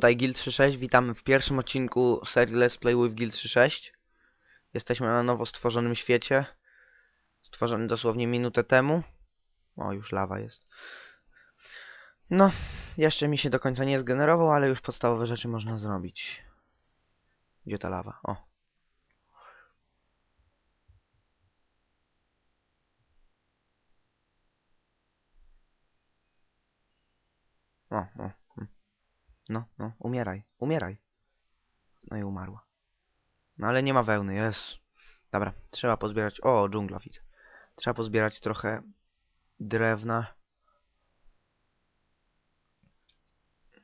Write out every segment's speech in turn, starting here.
Tutaj Gil36, witamy w pierwszym odcinku serii Let's Play with Gil36. Jesteśmy na nowo stworzonym świecie, stworzony dosłownie minutę temu. O, już lawa jest. No, jeszcze mi się do końca nie zgenerował, ale już podstawowe rzeczy można zrobić. Gdzie ta lawa? O. O, o. No, no, umieraj, umieraj. No i umarła. No ale nie ma wełny, jest. Dobra, trzeba pozbierać... O, dżungla widzę. Trzeba pozbierać trochę drewna.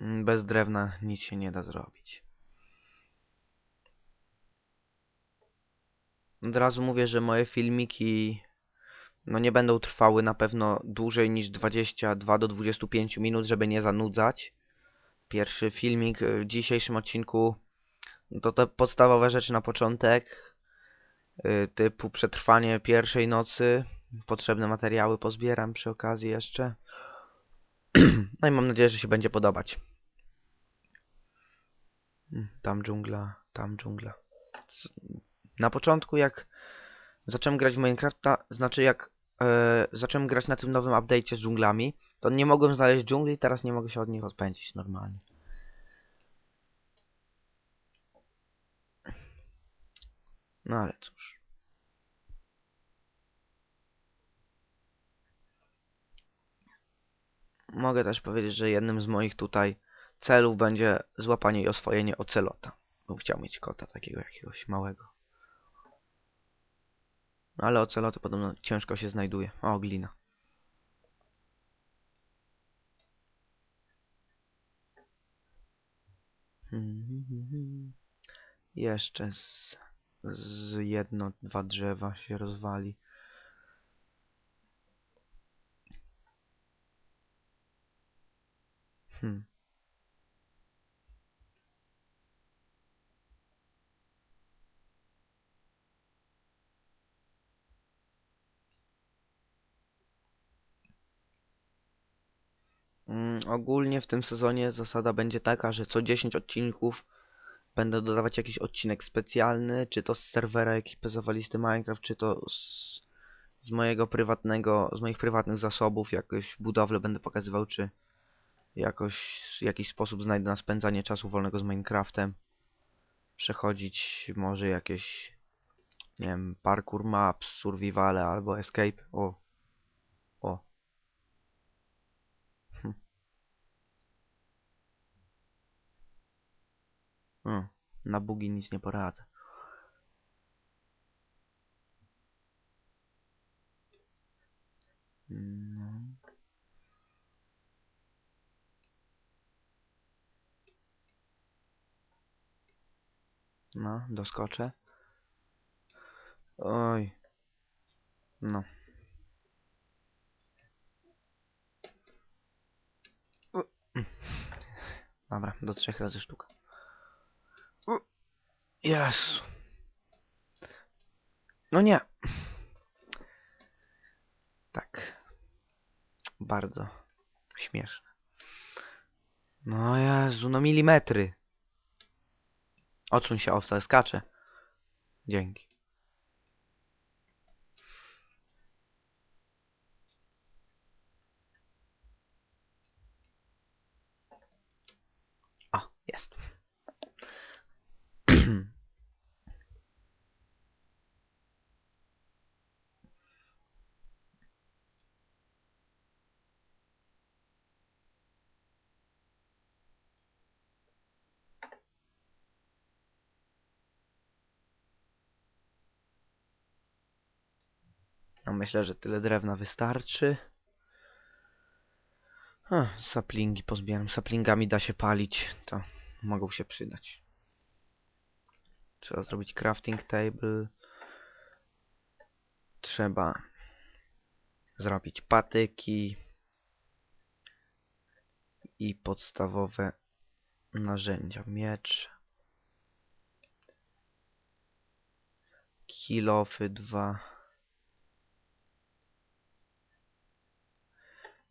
Mm, Bez drewna nic się nie da zrobić. Od razu mówię, że moje filmiki no nie będą trwały na pewno dłużej niż 22 do 25 minut, żeby nie zanudzać. Pierwszy filmik w dzisiejszym odcinku to te podstawowe rzeczy na początek, y, typu przetrwanie pierwszej nocy, potrzebne materiały pozbieram przy okazji jeszcze. No i mam nadzieję, że się będzie podobać. Mm, Tam dżungla, tam dżungla. Na początku jak zacząłem grać w Minecrafta, znaczy jak e, zacząłem grać na tym nowym update'cie z dżunglami, to nie mogłem znaleźć dżungli, teraz nie mogę się od nich odpędzić normalnie. No ale cóż. Mogę też powiedzieć, że jednym z moich tutaj celów będzie złapanie i oswojenie ocelota. Bym chciał mieć kota takiego jakiegoś małego. No ale oceloty podobno ciężko się znajduje. O, glina. Jeszcze z, z jedno, dwa drzewa się rozwali. Hmm. Ogólnie w tym sezonie zasada będzie taka, że co 10 odcinków będę dodawać jakiś odcinek specjalny, czy to z serwera ekipy Zawalisty Minecraft, czy to z, z mojego prywatnego, z moich prywatnych zasobów, jakąś budowlę będę pokazywał, czy jakoś, jakiś sposób znajdę na spędzanie czasu wolnego z Minecraftem. Przechodzić może jakieś, nie wiem, parkour maps, survivale albo escape. O. Hmm. Na bugi nic nie poradzę. No. No, doskoczę. Oj. No. Dobra, do trzech razy sztuka. Jezu. No nie. Tak. Bardzo śmieszne. No Jezu, no milimetry. Odsuń się owca, skacze. Dzięki. O, jest. No myślę, że tyle drewna wystarczy. Saplingi pozbieram. Saplingami da się palić, to mogą się przydać. Trzeba zrobić crafting table. Trzeba zrobić patyki i podstawowe narzędzia. Miecz. Kilofy dwa.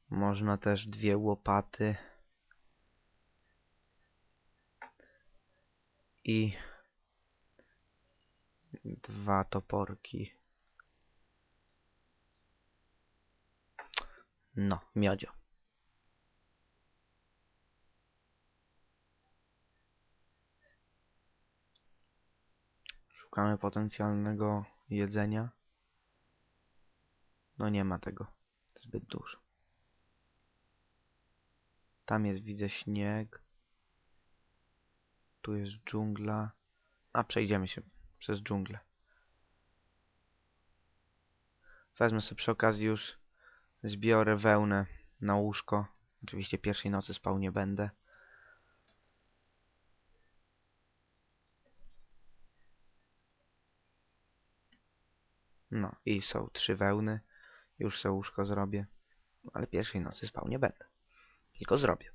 Można też dwie łopaty. i dwa toporki. No, miodzio. Szukamy potencjalnego jedzenia. No nie ma tego zbyt dużo. Tam jest, widzę, śnieg. Tu jest dżungla. A przejdziemy się przez dżunglę. Wezmę sobie przy okazji już, zbiorę wełnę na łóżko. Oczywiście pierwszej nocy spał nie będę. No i są trzy wełny. Już sobie łóżko zrobię. Ale pierwszej nocy spał nie będę. Tylko zrobię.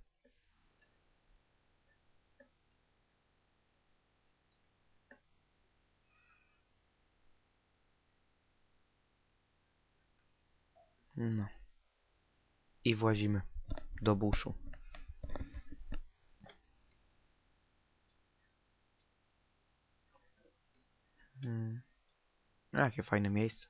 No. I włazimy do buszu. Hmm. Jakie fajne miejsce.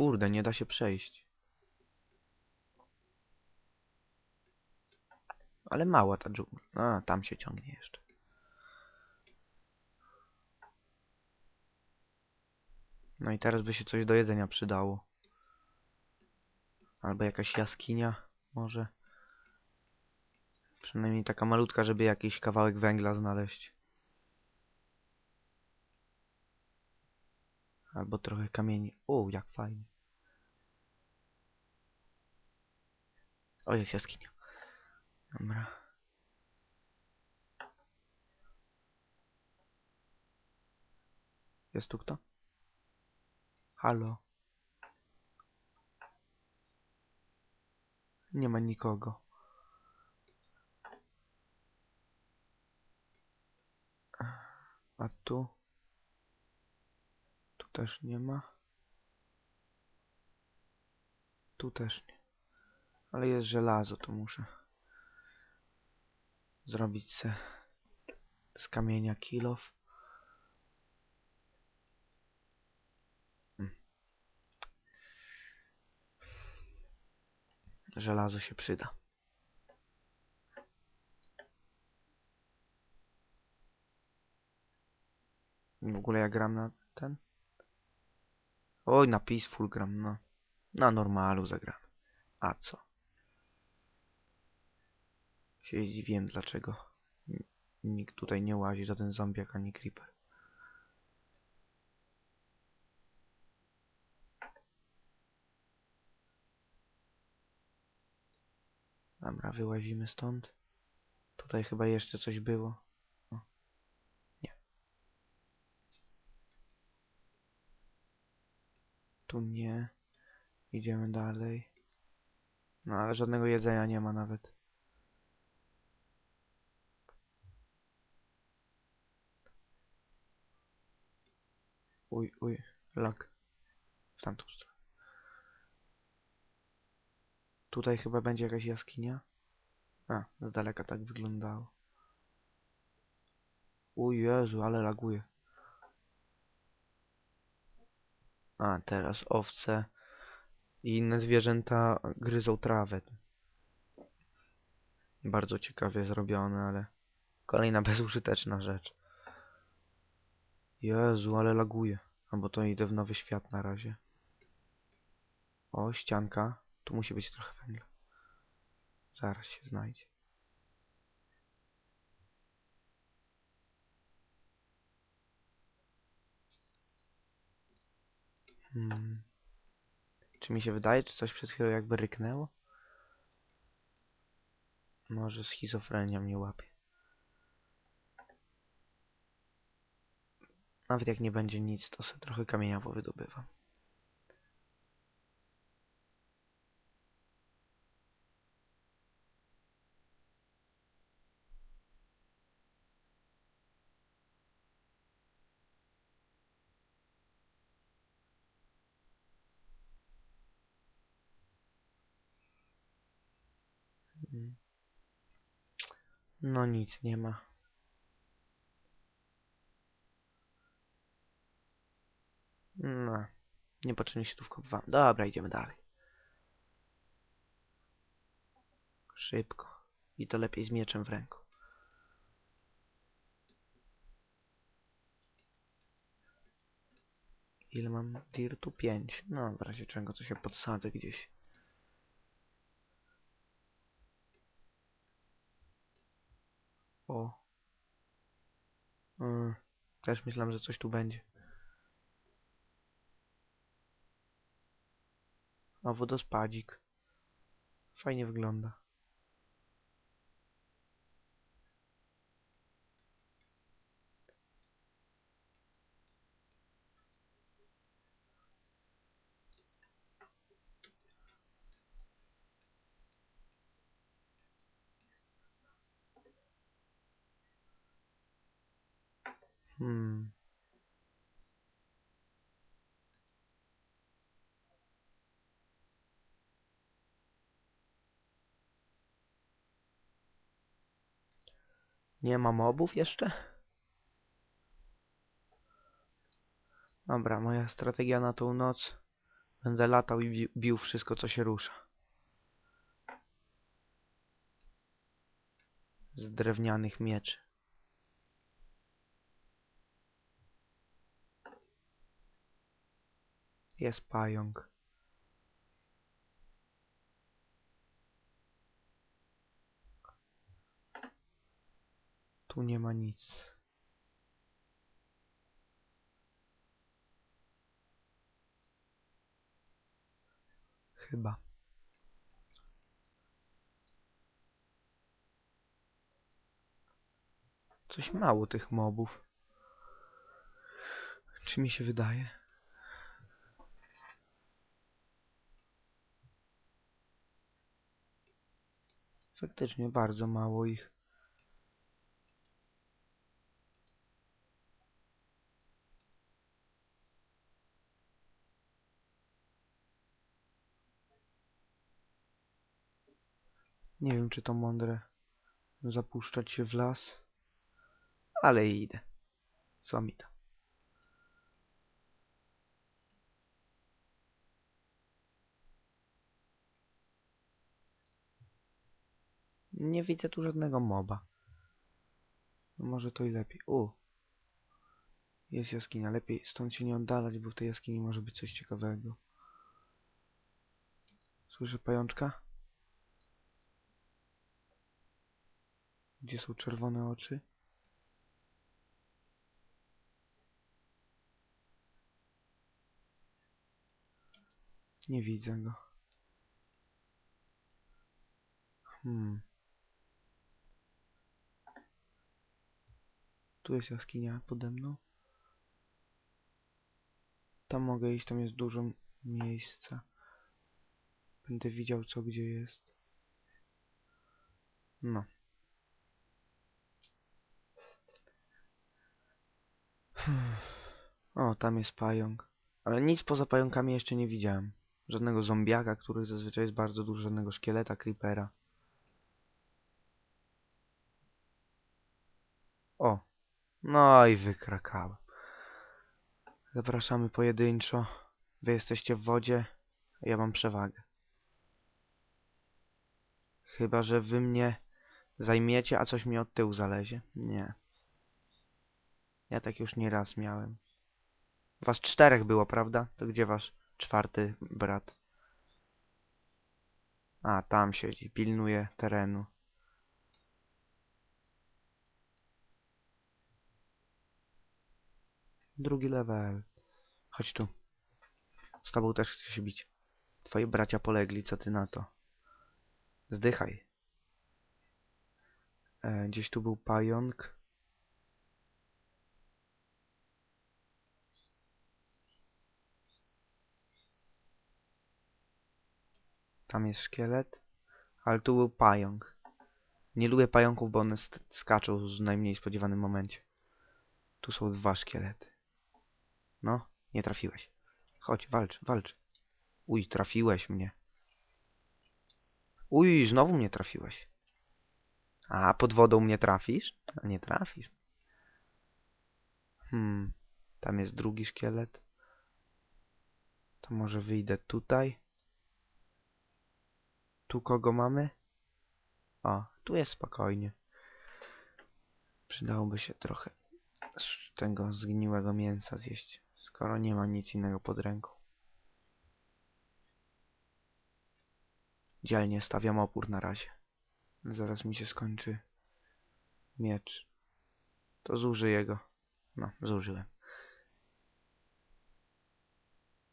Kurde, nie da się przejść. Ale mała ta dżungla. A, tam się ciągnie jeszcze. No i teraz by się coś do jedzenia przydało. Albo jakaś jaskinia, może. Przynajmniej taka malutka, żeby jakiś kawałek węgla znaleźć. Albo trochę kamieni. O, jak fajnie. O, jest jaskinia. Dobra. Jest tu kto? Halo? Nie ma nikogo. A tu? Też nie ma. Tu też nie. Ale jest żelazo, to muszę zrobić se z kamienia kilof. Mm. Żelazo się przyda. W ogóle ja gram na ten? Oj, na Peaceful gram, no. Na normalu zagram. A co? Się zdziwiłem dlaczego nikt tutaj nie łazi, żaden zombiak ani creeper. Dobra, wyłazimy stąd. Tutaj chyba jeszcze coś było. O. Nie. Tu nie. Idziemy dalej. No ale żadnego jedzenia nie ma nawet. Uj, uj, lag. W tamtą stronę. Tutaj chyba będzie jakaś jaskinia. A, z daleka tak wyglądało. O Jezu, ale laguje. A, teraz owce i inne zwierzęta gryzą trawę. Bardzo ciekawie zrobione, ale kolejna bezużyteczna rzecz. Jezu, ale laguje. Albo to idę w nowy świat na razie. O, ścianka. Tu musi być trochę węgla. Zaraz się znajdzie. Hmm. Czy mi się wydaje, czy coś przed chwilą jakby ryknęło? Może schizofrenia mnie łapie. Nawet jak nie będzie nic, to sobie trochę kamienia powydobywam. No nic nie ma. No. Niepotrzebnie się tu wkopywałem. Dobra, idziemy dalej. Szybko. I to lepiej z mieczem w ręku. Ile mam dirtu? 5. No, w razie czego to się podsadzę gdzieś. O. Mm, też myślałem, że coś tu będzie. A wodospadzik. Fajnie wygląda. Hmm. Nie ma mobów jeszcze? Dobra, moja strategia na tą noc. Będę latał i bi- bił wszystko, co się rusza. Z drewnianych mieczy. Jest pająk. Tu nie ma nic. Chyba. Coś mało tych mobów. Czy mi się wydaje? Faktycznie bardzo mało ich. Nie wiem, czy to mądre zapuszczać się w las, ale idę. Co mi to? Nie widzę tu żadnego moba. No może to i lepiej. U. Jest jaskinia. Lepiej stąd się nie oddalać, bo w tej jaskini może być coś ciekawego. Słyszę pajączka? Gdzie są czerwone oczy? Nie widzę go. Hmm. Tu jest jaskinia pode mną. Tam mogę iść, tam jest dużo miejsca. Będę widział co gdzie jest. No. O, tam jest pająk. Ale nic poza pająkami jeszcze nie widziałem. Żadnego zombiaka, których zazwyczaj jest bardzo dużo, żadnego szkieleta, creepera. O, no i wykrakałem. Zapraszamy pojedynczo. Wy jesteście w wodzie, a ja mam przewagę. Chyba, że wy mnie zajmiecie, a coś mi od tyłu zalezie. Nie. Ja tak już nie raz miałem. Was czterech było, prawda? To gdzie wasz czwarty brat? A, tam siedzi, pilnuje terenu. Drugi level. Chodź tu. Z tobą też chcę się bić. Twoi bracia polegli, co ty na to? Zdychaj. E, gdzieś tu był pająk. Tam jest szkielet. Ale tu był pająk. Nie lubię pająków, bo one skaczą w najmniej spodziewanym momencie. Tu są dwa szkielety. No, nie trafiłeś. Chodź, walcz, walcz. Uj, trafiłeś mnie. Uj, znowu mnie trafiłeś. A, pod wodą mnie trafisz? A nie trafisz. Hmm, tam jest drugi szkielet. To może wyjdę tutaj. Tu kogo mamy? O, tu jest spokojnie. Przydałoby się trochę tego zgniłego mięsa zjeść, skoro nie ma nic innego pod ręką. Dzielnie stawiam opór na razie. Zaraz mi się skończy miecz. To zużyję go. No, zużyłem.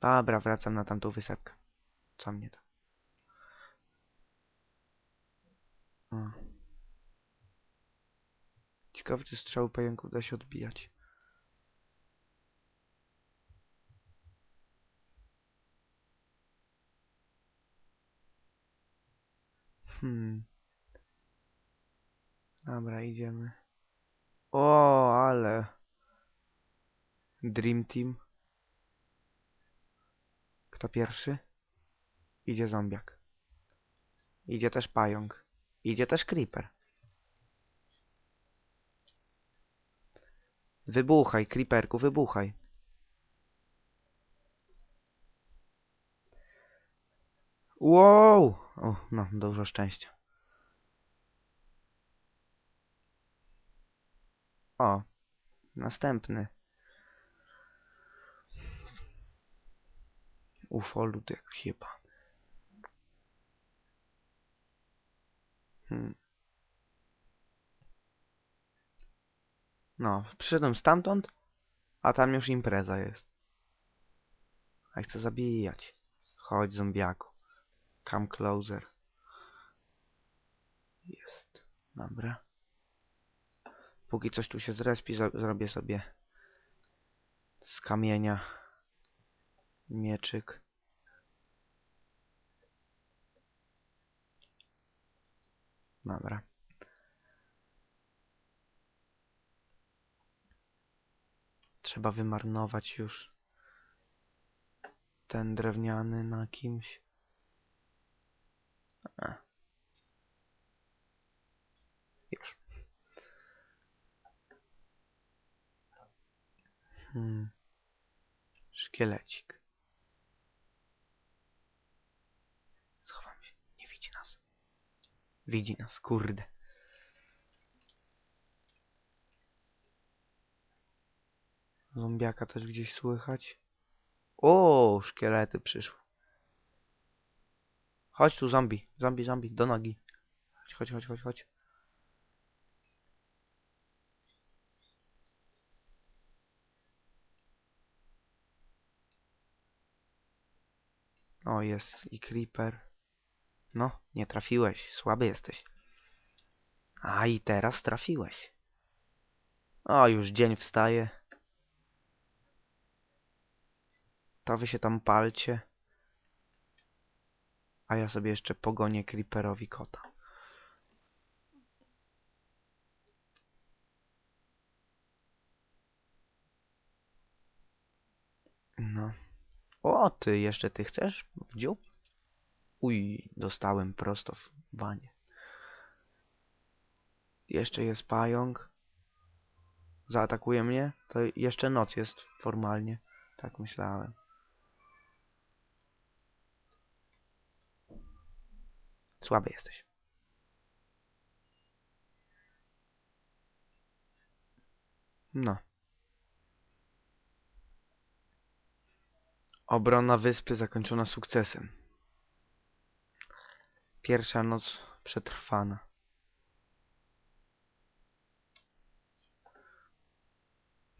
Dobra, wracam na tamtą wysepkę. Co mnie tam? O. Ciekawe, czy strzały pająków da się odbijać. Hmm. Dobra, idziemy. O, ale... Dream Team. Kto pierwszy? Idzie zombiak. Idzie też pająk. Idzie też creeper. Wybuchaj, creeperku, wybuchaj. Wow! O, no, dużo szczęścia. O, następny. Ufolud jak chyba. Hmm. No, przyszedłem stamtąd, a tam już impreza jest. A chcę zabijać. Chodź, zombiaku. Come closer. Jest. Dobra. Póki coś tu się zrespi, zro- zrobię sobie z kamienia mieczyk. Dobra. Trzeba wymarnować już ten drewniany na kimś. A. Już. Hmm. Szkielecik. Schowam się. Nie widzi nas. Widzi nas, kurde. Zombiaka też gdzieś słychać. O, szkielety przyszły. Chodź tu, zombie. Zombie, zombie, do nogi. Chodź, chodź, chodź, chodź. O, jest i creeper. No, nie trafiłeś. Słaby jesteś. A, i teraz trafiłeś. O, już dzień wstaje. To wy się tam palcie. A ja sobie jeszcze pogonię creeperowi kota. No. O, ty, jeszcze ty chcesz? W dziób? Uj, dostałem prosto w banie. Jeszcze jest pająk. Zaatakuje mnie? To jeszcze noc jest formalnie. Tak myślałem. Słaby jesteś. No. Obrona wyspy zakończona sukcesem. Pierwsza noc przetrwana.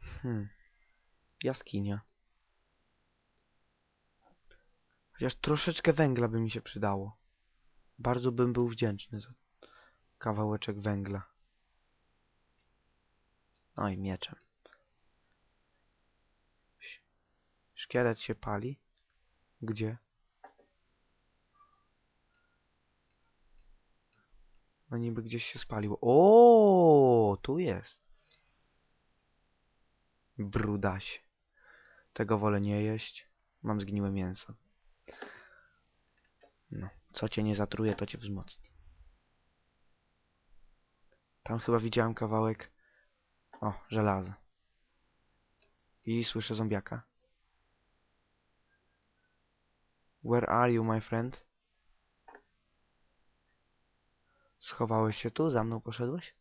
Hmm. Jaskinia. Chociaż troszeczkę węgla by mi się przydało. Bardzo bym był wdzięczny za kawałeczek węgla. No i mieczem. Szkielet się pali. Gdzie? No niby gdzieś się spalił. O, tu jest. Brudaś. Tego wolę nie jeść. Mam zgniłe mięso. No, Co cię nie zatruje, to cię wzmocni. Tam chyba widziałem kawałek... O, żelaza. I słyszę zombiaka. Where are you, my friend? Schowałeś się tu? Za mną poszedłeś?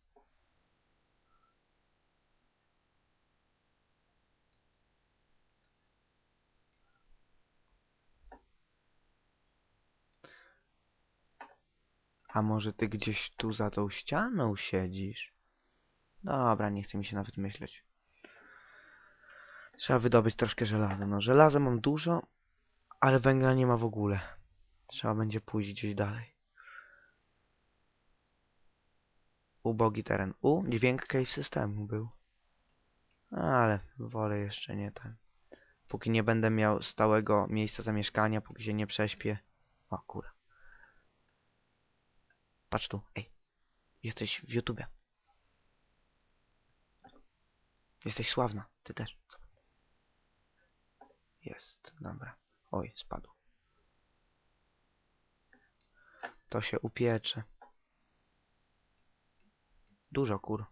A może ty gdzieś tu za tą ścianą siedzisz? Dobra, nie chce mi się nawet myśleć. Trzeba wydobyć troszkę żelaza. No, żelaza mam dużo, ale węgla nie ma w ogóle. Trzeba będzie pójść gdzieś dalej. Ubogi teren. U, dźwięk cave systemu był. Ale wolę jeszcze nie ten. Póki nie będę miał stałego miejsca zamieszkania, póki się nie prześpię. O, kurwa. Patrz tu, ej. Jesteś w YouTubie. Jesteś sławna, ty też. Jest, dobra. Oj, spadł. To się upiecze. Dużo kur.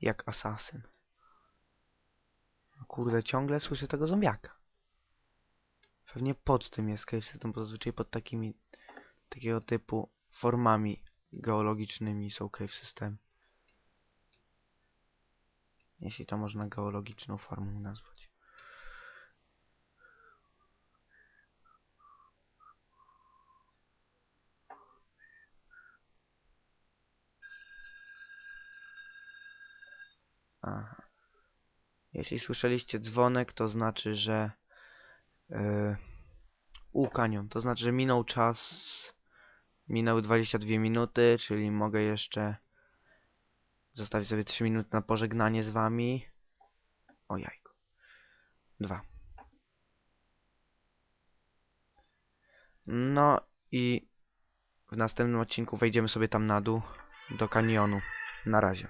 Jak asasyn. Kurde, ciągle słyszę tego zombiaka. Pewnie pod tym jest cave system, bo zazwyczaj pod takimi takiego typu formami geologicznymi są cave system. Jeśli to można geologiczną formą nazwać. Jeśli słyszeliście dzwonek, to znaczy, że yy, u kanion, to znaczy, że minął czas, minęły 22 minuty, czyli mogę jeszcze zostawić sobie 3 minuty na pożegnanie z wami. O. Dwa. No i w następnym odcinku wejdziemy sobie tam na dół do kanionu. Na razie.